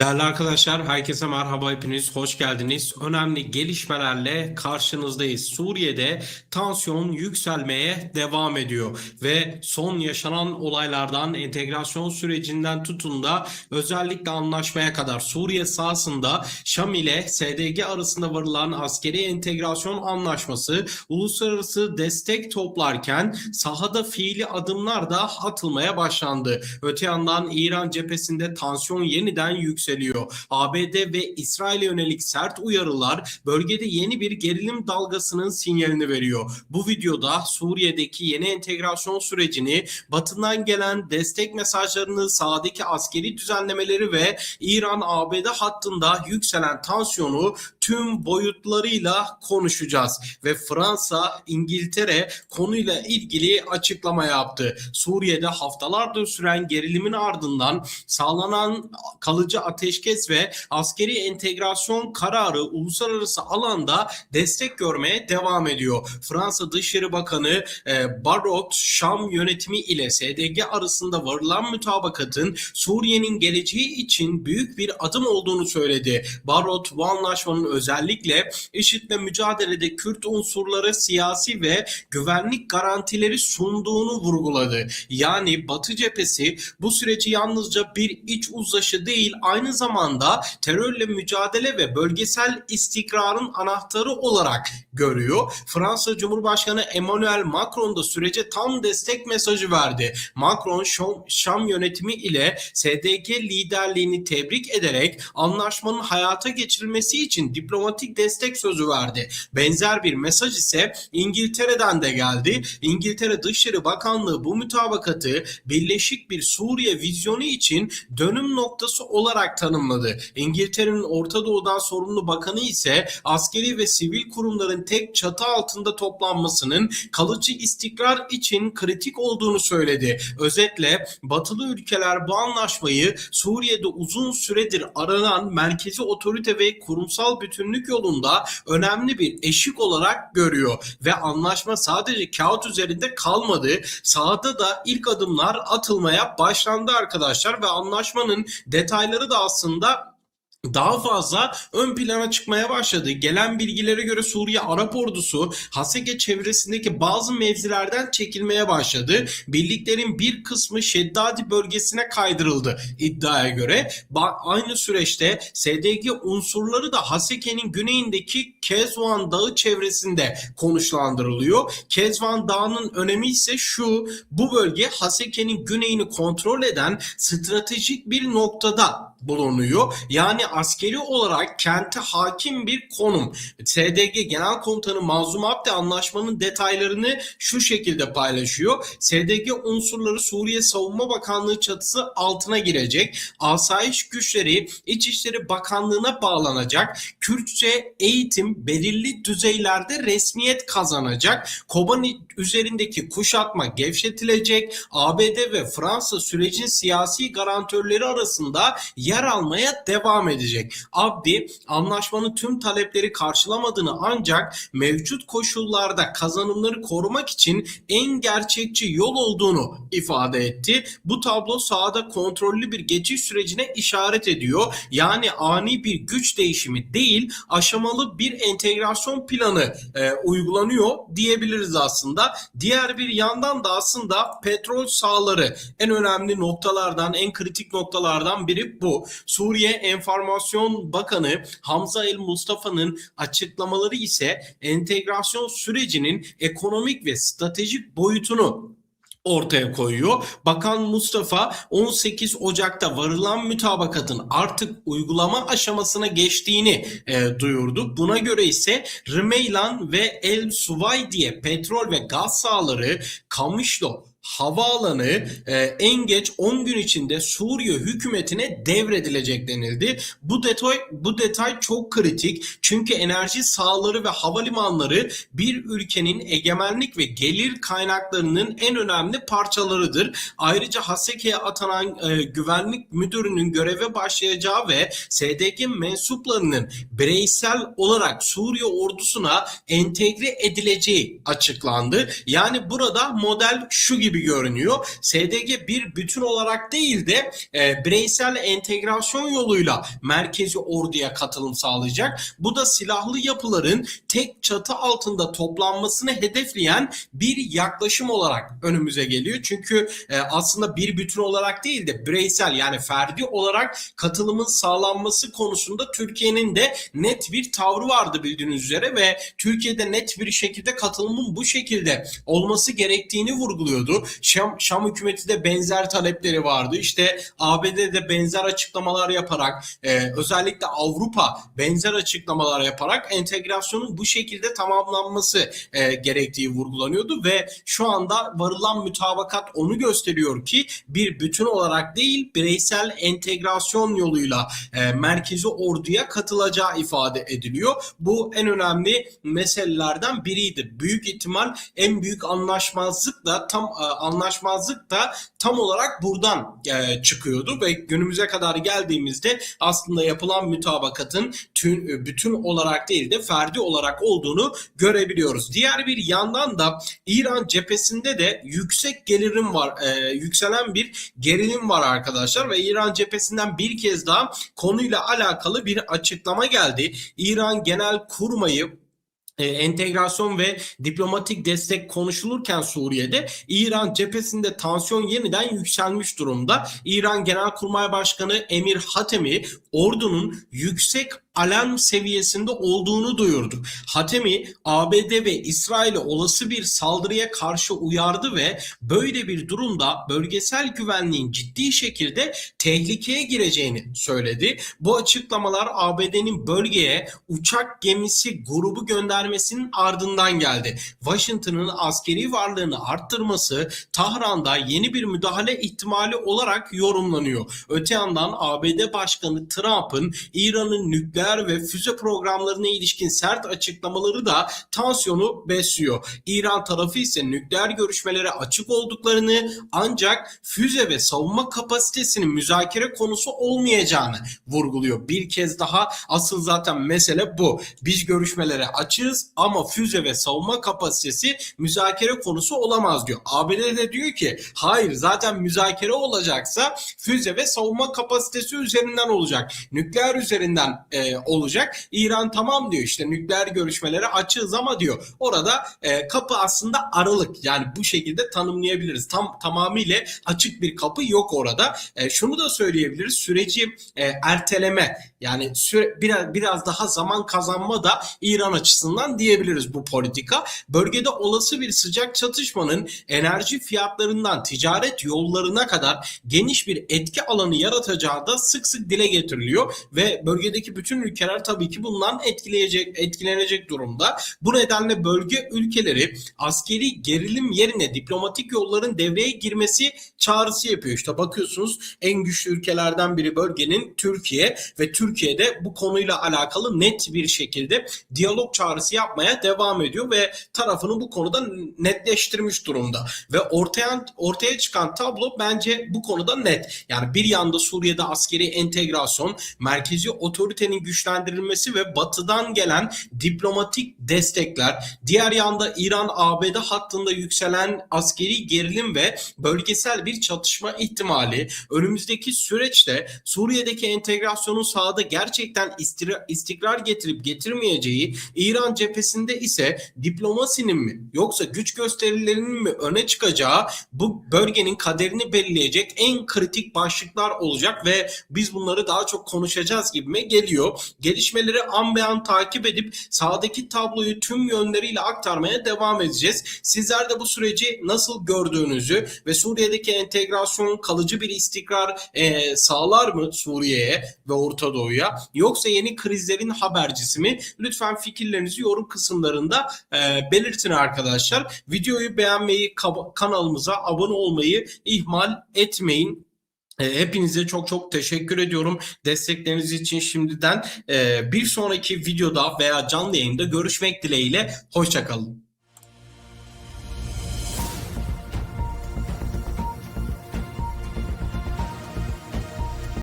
Değerli arkadaşlar, herkese merhaba hepiniz hoş geldiniz. Önemli gelişmelerle karşınızdayız. Suriye'de tansiyon yükselmeye devam ediyor ve son yaşanan olaylardan entegrasyon sürecinden tutun da özellikle anlaşmaya kadar Suriye sahasında Şam ile SDG arasında varılan askeri entegrasyon anlaşması uluslararası destek toplarken sahada fiili adımlar da atılmaya başlandı. Öte yandan İran cephesinde tansiyon yeniden yükseliyor. ABD ve İsrail'e yönelik sert uyarılar bölgede yeni bir gerilim dalgasının sinyalini veriyor. Bu videoda Suriye'deki yeni entegrasyon sürecini, Batı'dan gelen destek mesajlarını, sahadaki askeri düzenlemeleri ve İran-ABD hattında yükselen tansiyonu tüm boyutlarıyla konuşacağız. Ve Fransa, İngiltere konuyla ilgili açıklama yaptı. Suriye'de haftalardır süren gerilimin ardından sağlanan kalıcı ateşkes ve askeri entegrasyon kararı uluslararası alanda destek görmeye devam ediyor. Fransa Dışişleri Bakanı e, Barot Şam yönetimi ile SDG arasında varılan mütabakatın Suriye'nin geleceği için büyük bir adım olduğunu söyledi. Barot bu anlaşmanın özellikle IŞİD'le mücadelede Kürt unsurları siyasi ve güvenlik garantileri sunduğunu vurguladı. Yani Batı cephesi bu süreci yalnızca bir iç uzlaşı değil aynı zamanda terörle mücadele ve bölgesel istikrarın anahtarı olarak görüyor. Fransa Cumhurbaşkanı Emmanuel Macron da sürece tam destek mesajı verdi. Macron Şam yönetimi ile SDG liderliğini tebrik ederek anlaşmanın hayata geçirilmesi için diplomatik destek sözü verdi. Benzer bir mesaj ise İngiltere'den de geldi. İngiltere Dışişleri Bakanlığı bu mütabakatı birleşik bir Suriye vizyonu için dönüm noktası olarak tanımladı. İngiltere'nin Orta Doğu'dan sorumlu bakanı ise askeri ve sivil kurumların tek çatı altında toplanmasının kalıcı istikrar için kritik olduğunu söyledi. Özetle batılı ülkeler bu anlaşmayı Suriye'de uzun süredir aranan merkezi otorite ve kurumsal bütünlük yolunda önemli bir eşik olarak görüyor ve anlaşma sadece kağıt üzerinde kalmadı. Sahada da ilk adımlar atılmaya başlandı arkadaşlar ve anlaşmanın detayları da aslında daha fazla ön plana çıkmaya başladı. Gelen bilgilere göre Suriye Arap ordusu Haseke çevresindeki bazı mevzilerden çekilmeye başladı. Birliklerin bir kısmı Şeddadi bölgesine kaydırıldı iddiaya göre. Aynı süreçte SDG unsurları da Haseke'nin güneyindeki Kezvan Dağı çevresinde konuşlandırılıyor. Kezvan Dağı'nın önemi ise şu, bu bölge Haseke'nin güneyini kontrol eden stratejik bir noktada bulunuyor. Yani askeri olarak kente hakim bir konum. SDG Genel Komutanı Mazlum Abdi anlaşmanın detaylarını şu şekilde paylaşıyor. SDG unsurları Suriye Savunma Bakanlığı çatısı altına girecek. Asayiş güçleri İçişleri Bakanlığı'na bağlanacak. Kürtçe eğitim belirli düzeylerde resmiyet kazanacak. Kobani üzerindeki kuşatma gevşetilecek. ABD ve Fransa sürecin siyasi garantörleri arasında yer almaya devam edecek. Abdi anlaşmanın tüm talepleri karşılamadığını ancak mevcut koşullarda kazanımları korumak için en gerçekçi yol olduğunu ifade etti. Bu tablo sahada kontrollü bir geçiş sürecine işaret ediyor. Yani ani bir güç değişimi değil, aşamalı bir entegrasyon planı e, uygulanıyor diyebiliriz aslında. Diğer bir yandan da aslında petrol sahaları en önemli noktalardan, en kritik noktalardan biri bu. Suriye Enformasyon Bakanı Hamza El Mustafa'nın açıklamaları ise entegrasyon sürecinin ekonomik ve stratejik boyutunu ortaya koyuyor. Bakan Mustafa 18 Ocak'ta varılan mütabakatın artık uygulama aşamasına geçtiğini e, duyurdu. Buna göre ise Rmeylan ve El Suvay diye petrol ve gaz sahaları Kamışlo havaalanı e, en geç 10 gün içinde Suriye hükümetine devredilecek denildi. Bu detay bu detay çok kritik çünkü enerji sahaları ve havalimanları bir ülkenin egemenlik ve gelir kaynaklarının en önemli parçalarıdır. Ayrıca Haseke'ye atanan e, güvenlik müdürünün göreve başlayacağı ve SDG mensuplarının bireysel olarak Suriye ordusuna entegre edileceği açıklandı. Yani burada model şu gibi gibi görünüyor. SDG bir bütün olarak değil de e, bireysel entegrasyon yoluyla merkezi orduya katılım sağlayacak. Bu da silahlı yapıların tek çatı altında toplanmasını hedefleyen bir yaklaşım olarak önümüze geliyor. Çünkü e, aslında bir bütün olarak değil de bireysel yani ferdi olarak katılımın sağlanması konusunda Türkiye'nin de net bir tavrı vardı bildiğiniz üzere ve Türkiye'de net bir şekilde katılımın bu şekilde olması gerektiğini vurguluyordu. Şam, Şam hükümeti de benzer talepleri vardı. İşte ABD'de benzer açıklamalar yaparak e, özellikle Avrupa benzer açıklamalar yaparak entegrasyonun bu şekilde tamamlanması e, gerektiği vurgulanıyordu ve şu anda varılan mütabakat onu gösteriyor ki bir bütün olarak değil bireysel entegrasyon yoluyla e, merkezi orduya katılacağı ifade ediliyor. Bu en önemli meselelerden biriydi. Büyük ihtimal en büyük anlaşmazlık da tam e, anlaşmazlık da tam olarak buradan e, çıkıyordu ve günümüze kadar geldiğimizde aslında yapılan mütabakatın tüm, bütün olarak değil de ferdi olarak olduğunu görebiliyoruz. Diğer bir yandan da İran cephesinde de yüksek gelirim var, e, yükselen bir gerilim var arkadaşlar ve İran cephesinden bir kez daha konuyla alakalı bir açıklama geldi. İran Genel Kurmayı e, entegrasyon ve diplomatik destek konuşulurken Suriye'de İran cephesinde tansiyon yeniden yükselmiş durumda. İran Genelkurmay Başkanı Emir Hatemi ordunun yüksek alarm seviyesinde olduğunu duyurdu. Hatemi ABD ve İsrail'e olası bir saldırıya karşı uyardı ve böyle bir durumda bölgesel güvenliğin ciddi şekilde tehlikeye gireceğini söyledi. Bu açıklamalar ABD'nin bölgeye uçak gemisi grubu göndermesinin ardından geldi. Washington'ın askeri varlığını arttırması Tahran'da yeni bir müdahale ihtimali olarak yorumlanıyor. Öte yandan ABD Başkanı Trump'ın İran'ın nükleer ve füze programlarına ilişkin sert açıklamaları da tansiyonu besliyor. İran tarafı ise nükleer görüşmelere açık olduklarını ancak füze ve savunma kapasitesinin müzakere konusu olmayacağını vurguluyor. Bir kez daha asıl zaten mesele bu. Biz görüşmelere açığız ama füze ve savunma kapasitesi müzakere konusu olamaz diyor. ABD de diyor ki hayır zaten müzakere olacaksa füze ve savunma kapasitesi üzerinden olacak. Nükleer üzerinden e, olacak. İran tamam diyor işte nükleer görüşmelere açığız ama diyor orada e, kapı aslında aralık yani bu şekilde tanımlayabiliriz. Tam tamamıyla açık bir kapı yok orada. E, şunu da söyleyebiliriz süreci e, erteleme yani süre, biraz biraz daha zaman kazanma da İran açısından diyebiliriz bu politika. Bölgede olası bir sıcak çatışmanın enerji fiyatlarından ticaret yollarına kadar geniş bir etki alanı yaratacağı da sık sık dile getiriliyor ve bölgedeki bütün ülkeler tabii ki bundan etkileyecek etkilenecek durumda. Bu nedenle bölge ülkeleri askeri gerilim yerine diplomatik yolların devreye girmesi çağrısı yapıyor. İşte bakıyorsunuz en güçlü ülkelerden biri bölgenin Türkiye ve Türkiye'de bu konuyla alakalı net bir şekilde diyalog çağrısı yapmaya devam ediyor ve tarafını bu konuda netleştirmiş durumda. Ve ortaya ortaya çıkan tablo bence bu konuda net. Yani bir yanda Suriye'de askeri entegrasyon, merkezi otoritenin güçlendirilmesi ve batıdan gelen diplomatik destekler, diğer yanda İran-ABD hattında yükselen askeri gerilim ve bölgesel bir çatışma ihtimali, önümüzdeki süreçte Suriye'deki entegrasyonun sahada gerçekten istikrar getirip getirmeyeceği, İran cephesinde ise diplomasinin mi yoksa güç gösterilerinin mi öne çıkacağı bu bölgenin kaderini belirleyecek en kritik başlıklar olacak ve biz bunları daha çok konuşacağız gibime geliyor. Gelişmeleri an be an takip edip sahadaki tabloyu tüm yönleriyle aktarmaya devam edeceğiz. Sizler de bu süreci nasıl gördüğünüzü ve Suriye'deki entegrasyon kalıcı bir istikrar e, sağlar mı Suriye'ye ve Orta Doğu'ya yoksa yeni krizlerin habercisi mi? Lütfen fikirlerinizi yorum kısımlarında e, belirtin arkadaşlar. Videoyu beğenmeyi, kanalımıza abone olmayı ihmal etmeyin. E, hepinize çok çok teşekkür ediyorum destekleriniz için şimdiden. E, bir sonraki videoda veya canlı yayında görüşmek dileğiyle. Hoşçakalın.